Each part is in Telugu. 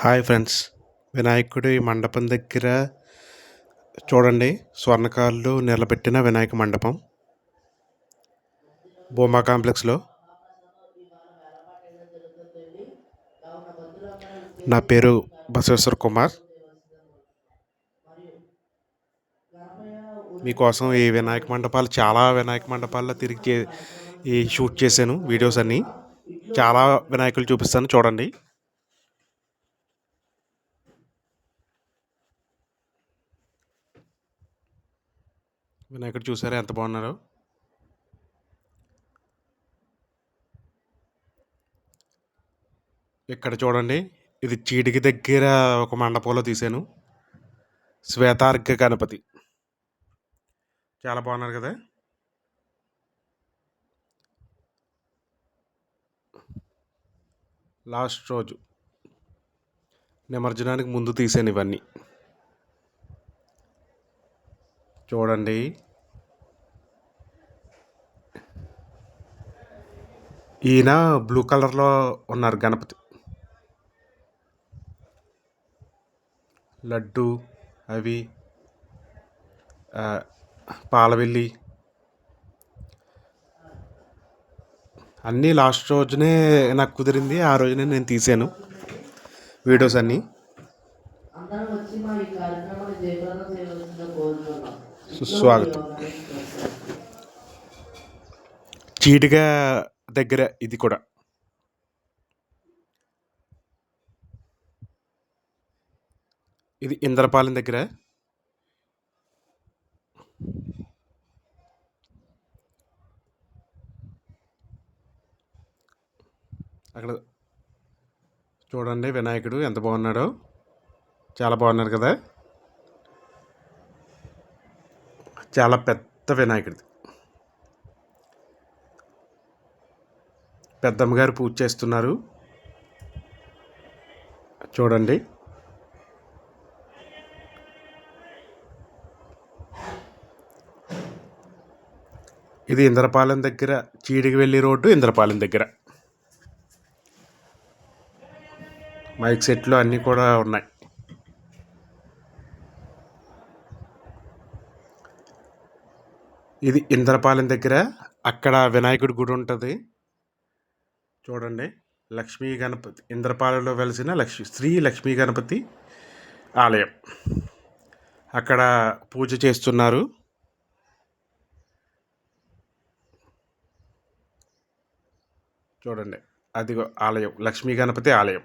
Hi friends. వినాయకుడి మండపం దగ్గర చూడండి స్వర్ణకారులు నిలబెట్టిన వినాయక మండపం. భూమా కాంప్లెక్స్లో. నా పేరు బసవేశ్వర్ కుమార్. మీకోసం ఈ వినాయక మండపాలు చాలా వినాయక మండపాల్లో తిరిగి ఈ షూట్ చేశాను వీడియోస్ అన్నీ. చాలా వినాయకులు చూపిస్తాను చూడండి. వినాయకుడు చూసారా? ఎంత బాగున్నారో. ఇక్కడ చూడండి ఇది చీటికి దగ్గర ఒక మండపంలో తీశాను. శ్వేతార్ఘ గణపతి. చాలా బాగున్నారు కదా. లాస్ట్ రోజు నిమజ్జనానికి ముందు తీసాను ఇవన్నీ. చూడండి. ఈయన బ్లూ కలర్లో ఉన్నారు గణపతి. లడ్డు అవి పాలవెల్లి. అన్నీ లాస్ట్ రోజునే నాకు కుదిరింది ఆ రోజునే నేను తీసాను వీడియోస్ అన్నీ. సుస్వాగతం చీటిగా దగ్గర ఇది కూడా. ఇది ఇంద్రపాలెం దగ్గర. అక్కడ చూడండి వినాయకుడు ఎంత బాగున్నాడో. చాలా బాగున్నారు కదా. చాలా పెద్ద వినాయకుడిది. పెద్దమ్మగారు పూజ చేస్తున్నారు. చూడండి. ఇది ఇంద్రపాలెం దగ్గర చీడికి వెళ్ళి రోడ్డు ఇంద్రపాలెం దగ్గర. మైక్ సెట్లు అన్నీ కూడా ఉన్నాయి. ఇది ఇంద్రపాలెం దగ్గర. అక్కడ వినాయకుడి గుడి ఉంటుంది. చూడండి. లక్ష్మీ గణపతి ఇంద్రపాలెంలో వెలిసిన లక్ష్మి శ్రీ లక్ష్మీ గణపతి ఆలయం. అక్కడ పూజ చేస్తున్నారు. చూడండి. అదిగో ఆలయం లక్ష్మీ గణపతి ఆలయం.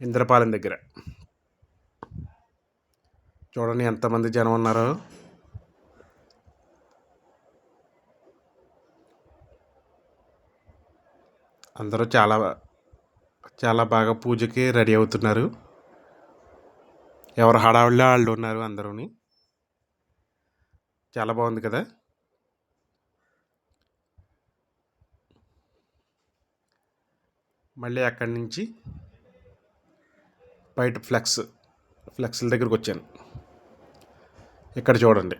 ఇంద్రపాలెం దగ్గర. చూడండి ఎంతమంది జనం ఉన్నారో. అందరూ చాలా చాలా బాగా పూజకి రెడీ అవుతున్నారు. ఎవరు హడావిడిలో వాళ్ళు ఉన్నారు అందరూని. చాలా బాగుంది కదా? మళ్ళీ అక్కడి నుంచి బయట ఫ్లెక్స్ ఫ్లెక్స్ల దగ్గరికి వచ్చాను. ఇక్కడ చూడండి.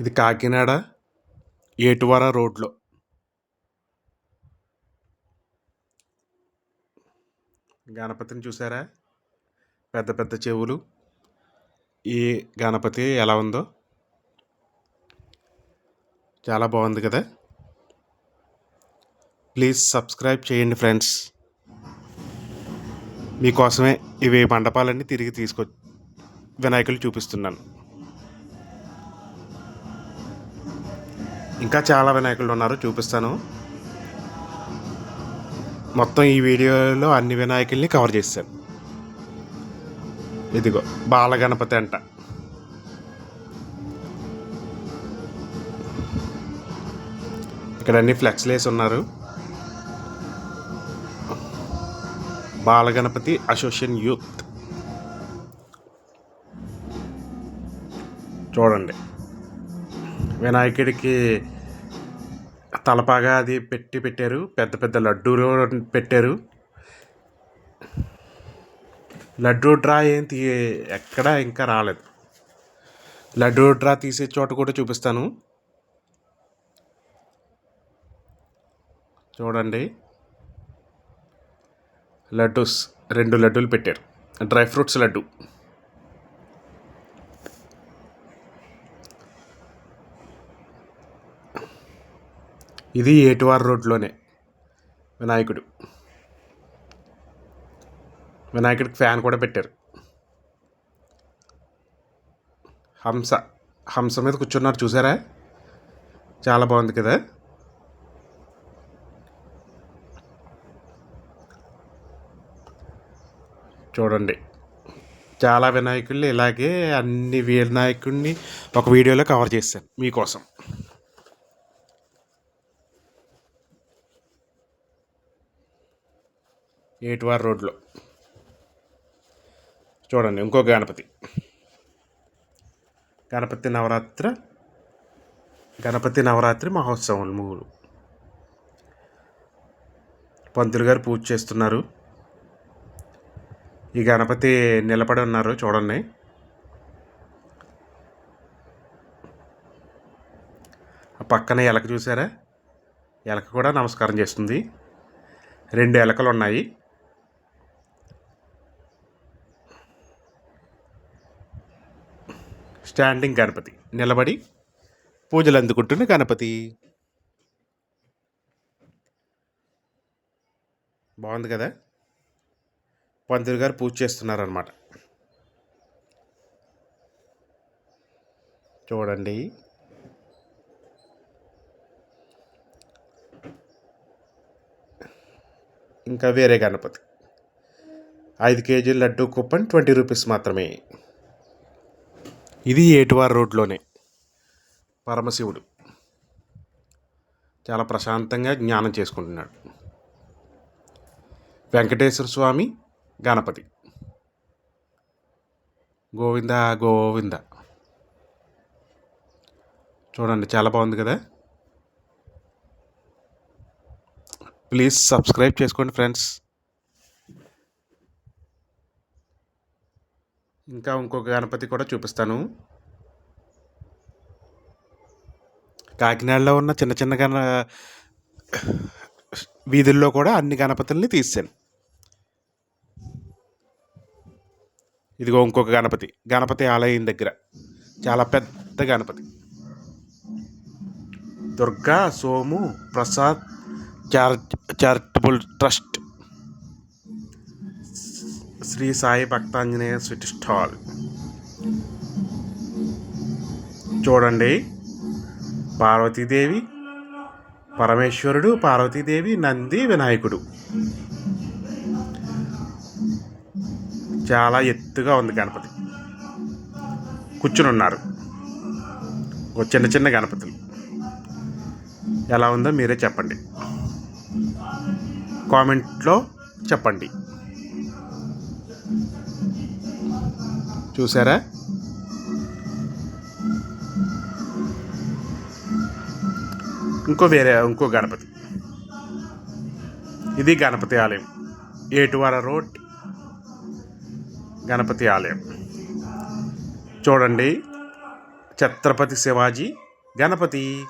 ఇది కాకినాడ ఏటువార రోడ్లో. గణపతిని చూసారా? పెద్ద పెద్ద చెవులు. ఈ గణపతి ఎలా ఉందో? చాలా బాగుంది కదా? ప్లీజ్ సబ్స్క్రైబ్ చేయండి ఫ్రెండ్స్. మీకోసమే ఇవి మండపాలన్నీ తిరిగి తీసుకొ వినాయకులు చూపిస్తున్నాను. ఇంకా చాలా వినాయకులు ఉన్నారు చూపిస్తాను. మొత్తం ఈ వీడియోలో అన్ని వినాయకుల్ని కవర్ చేశాను ఇదిగో బాలగణపతి అంట. ఇక్కడ అన్ని ఫ్లెక్స్లు వేసి ఉన్నారు. Balaganapati association youth. చూడండి. వినాయకుడికి తలపాగా అది పెట్టి పెట్టారు. పెద్ద పెద్ద లడ్డూలు పెట్టారు. లడ్డూ డ్రా ఏం తీ ఎక్కడ ఇంకా రాలేదు. లడ్డూ డ్రా తీసే చోట కూడా చూపిస్తాను. చూడండి. లడ్డూస్ రెండు లడ్డూలు పెట్టారు. Dry fruits laddu. ఇది ఏటువార్ రోడ్లోనే. వినాయకుడు. వినాయకుడికి ఫ్యాన్ కూడా పెట్టారు. హంస. హంస మీద కూర్చున్నారు చూసారా? చాలా బాగుంది కదా? చూడండి. చాలా వినాయకుల్ని ఇలాగే అన్ని వినాయకుడిని ఒక వీడియోలో కవర్ చేశాను మీకోసం. ఏటువార్ రోడ్లో. చూడండి ఇంకో గణపతి. గణపతి నవరాత్ర గణపతి నవరాత్రి మహోత్సవం మూడు. పంతులు గారు పూజ చేస్తున్నారు. ఈ గణపతి నిలబడి ఉన్నారు చూడండి. ఆ పక్కన ఎలక చూసారా? ఎలక కూడా నమస్కారం చేస్తుంది. రెండు ఎలకలు ఉన్నాయి. స్టాండింగ్ గణపతి. నిలబడి పూజలు అందుకుంటున్న గణపతి. బాగుంది కదా? పంతులు గారు పూజ చేస్తున్నారనమాట చూడండి. ఇంకా వేరే గణపతి. ఐదు కేజీల లడ్డు కూపన్ ట్వంటీ రూపీస్ మాత్రమే. ఇది ఏటువార్ రోడ్లోనే. పరమశివుడు చాలా ప్రశాంతంగా జ్ఞానం చేసుకుంటున్నాడు. వెంకటేశ్వర స్వామి గణపతి. గోవింద గోవింద. చూడండి చాలా బాగుంది కదా? ప్లీజ్ సబ్స్క్రైబ్ చేసుకోండి ఫ్రెండ్స్. ఇంకా ఇంకొక గణపతి కూడా చూపిస్తాను. కాకినాడలో ఉన్న చిన్న చిన్న గణ వీధుల్లో కూడా అన్ని గణపతుల్ని తీసాను ఇదిగో ఇంకొక గణపతి. గణపతి ఆలయం దగ్గర. చాలా పెద్ద గణపతి. దుర్గా సోము ప్రసాద్ చార్ charitable trust. Shri Sai Bhaktanjaneya sweet stall చూడండి పార్వతీదేవి పరమేశ్వరుడు పార్వతీదేవి నంది వినాయకుడు చాలా ఎత్తుగా ఉంది గణపతి కూర్చుని ఉన్నారు ఒక చిన్న చిన్న గణపతులు ఎలా ఉందో మీరే చెప్పండి కామెంట్లో చెప్పండి చూసారా? ఇంకో వేరే ఇంకో గణపతి. ఇది గణపతి ఆలయం. ఏటువార రోడ్ గణపతి ఆలయం. చూడండి ఛత్రపతి శివాజీ గణపతి.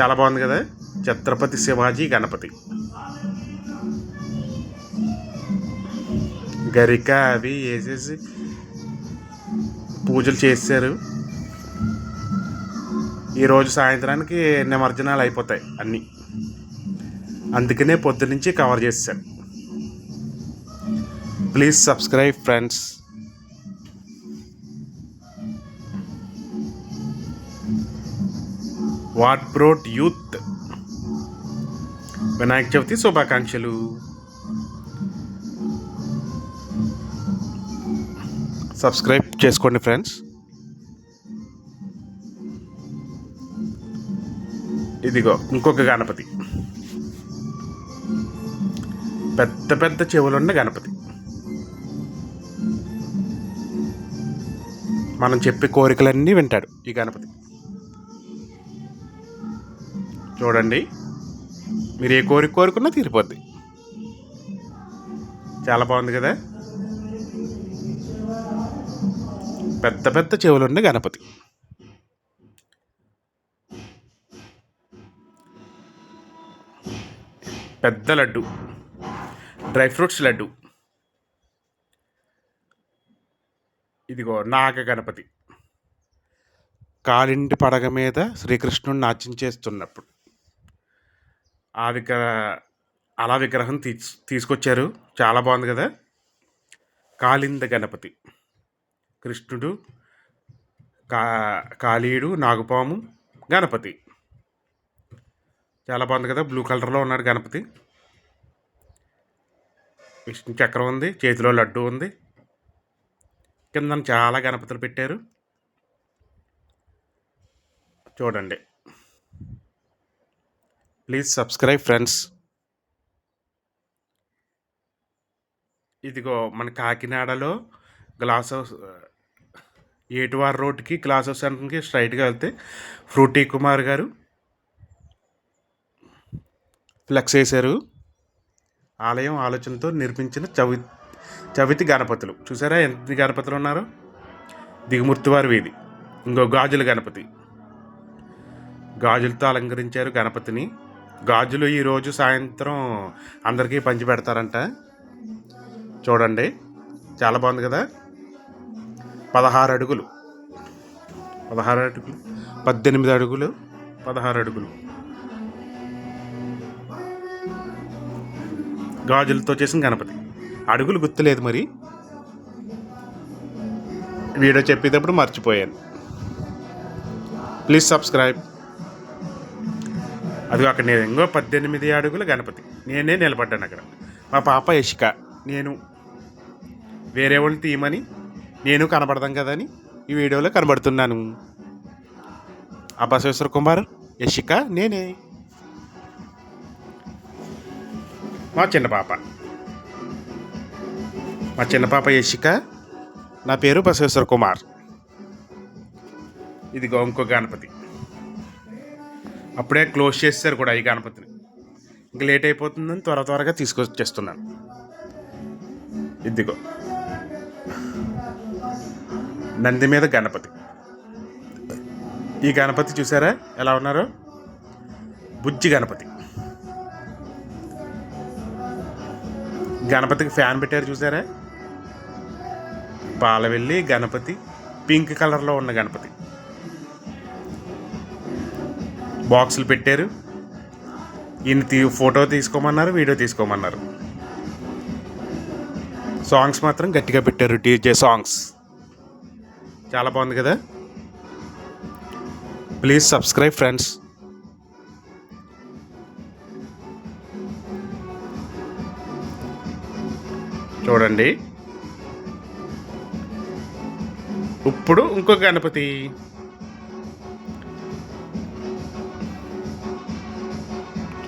చాలా బాగుంది కదా? ఛత్రపతి శివాజీ గణపతి. గరిక అవి వేసేసి పూజలు చేశారు. ఈరోజు సాయంత్రానికి నిమజ్జనాలు అయిపోతాయి అన్నీ. అందుకనే పొద్దునుంచి కవర్ చేశాను ప్లీజ్ సబ్స్క్రైబ్ ఫ్రెండ్స్ వాట్ బ్రోట్ యూత్ వినాయక చవితి శుభాకాంక్షలు సబ్స్క్రైబ్ చేసుకోండి ఫ్రెండ్స్. ఇదిగో ఇంకొక గణపతి. పెద్ద పెద్ద చెవులున్న గణపతి. మనం చెప్పే కోరికలన్నీ వింటాడు ఈ గణపతి. చూడండి మీరు ఏ కోరిక కోరుకున్నా తీరిపోద్ది. చాలా బాగుంది కదా? పెద్ద పెద్ద చెవులున్న గణపతి. పెద్ద లడ్డు డ్రై ఫ్రూట్స్ లడ్డు. ఇదిగో నాగ గణపతి. కాలింటి పడగ మీద శ్రీకృష్ణుడు నాట్యం చేస్తున్నప్పుడు ఆ విగ్రహ అలా విగ్రహం తీస్ తీసుకొచ్చారు. చాలా బాగుంది కదా? కాలింద గణపతి. కృష్ణుడు కా కాళీయుడు నాగుపాము గణపతి. చాలా బాగుంది కదా బ్లూ కలర్లో ఉన్నాడు గణపతి. విష్ణు చక్రం ఉంది చేతిలో లడ్డు ఉంది. కింద చాలా గణపతులు పెట్టారు. చూడండి. Please subscribe friends. ఇదిగో మన కాకినాడలో గ్లాస్ హౌస్ ఏటువార్ రోడ్కి క్లాసెస్ సెంటర్కి స్ట్రైట్గా వెళ్తే ఫ్రూటీ కుమార్ గారు ఫ్లెక్స్ వేశారు. ఆలయం ఆలోచనతో నిర్మించిన చవి చవితి గణపతులు. చూసారా ఎంత గణపతులు ఉన్నారు? దిగుమూర్తివారి వీధి. ఇంకో గాజుల గణపతి. గాజులతో అలంకరించారు గణపతిని. గాజులు ఈరోజు సాయంత్రం అందరికీ పంచి పెడతారంట. చూడండి. చాలా బాగుంది కదా? పదహారు అడుగులు. పదహారు అడుగులు. పద్దెనిమిది అడుగులు పదహారు అడుగులు. గాజులతో చేసిన గణపతి. అడుగులు గుర్తులేదు మరి. వీడియో చెప్పేటప్పుడు మర్చిపోయాను. Please subscribe. అది అక్కడ నేను ఇంకో పద్దెనిమిది అడుగుల గణపతి. నేనే నిలబడ్డాను అక్కడ. మా పాప యశిక. నేను వేరే వాళ్ళని తీయమని నేను కనబడదాం కదా అని ఈ వీడియోలో కనబడుతున్నాను. ఆ బసవేశ్వర కుమార్ యశిక నేనే. మా చిన్న పాప. మా చిన్న పాప యశిక నా పేరు బసవేశ్వర కుమార్. ఇది ఇంకో గణపతి. అప్పుడే క్లోజ్ చేస్తారు కూడా ఈ గణపతిని. ఇంక లేట్ అయిపోతుందని త్వర త్వరగా తీసుకొచ్చేస్తున్నాను. ఇదిగో. నంది మీద గణపతి. ఈ గణపతి చూసారా? ఎలా ఉన్నారు? బుజ్జి గణపతి. గణపతికి ఫ్యాన్ పెట్టారు చూసారా? పాలవెల్లి గణపతి పింక్ కలర్లో ఉన్న గణపతి. బాక్సులు పెట్టారు. ఈయన తీ ఫోటో తీసుకోమన్నారు వీడియో తీసుకోమన్నారు. సాంగ్స్ మాత్రం గట్టిగా పెట్టారు డీజే సాంగ్స్. చాలా బాగుంది కదా? ప్లీజ్ సబ్స్క్రైబ్ ఫ్రెండ్స్ చూడండి. ఇప్పుడు ఇంకో గణపతి.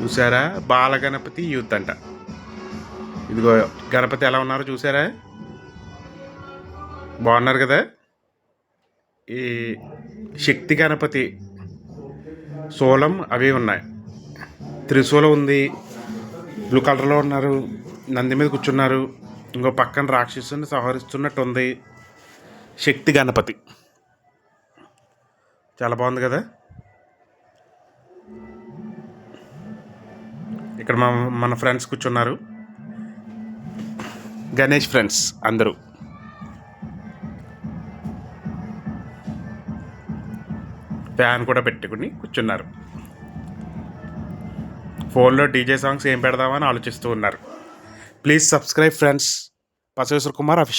చూసారా? బాల గణపతి యూత్ అంట. ఇదిగో గణపతి ఎలా ఉన్నారో చూసారా? బాగున్నారు కదా? ఈ శక్తి గణపతి శూలం అవి ఉన్నాయి. త్రిశూలం ఉంది బ్లూ కలర్లో ఉన్నారు నంది మీద కూర్చున్నారు ఇంకో పక్కన రాక్షసుని సంహరిస్తున్నట్టు ఉంది శక్తి గణపతి. చాలా బాగుంది కదా? ఇక్కడ మా మన ఫ్రెండ్స్ కూర్చున్నారు. గణేష్ ఫ్రెండ్స్ అందరూ. ఫ్యాన్ కూడా పెట్టుకుని కూర్చున్నారు. ఫోన్లో డీజే సాంగ్స్ ఏం పెడదామని ఆలోచిస్తూ ఉన్నారు. Please subscribe friends. Basaveshwara Kumar official.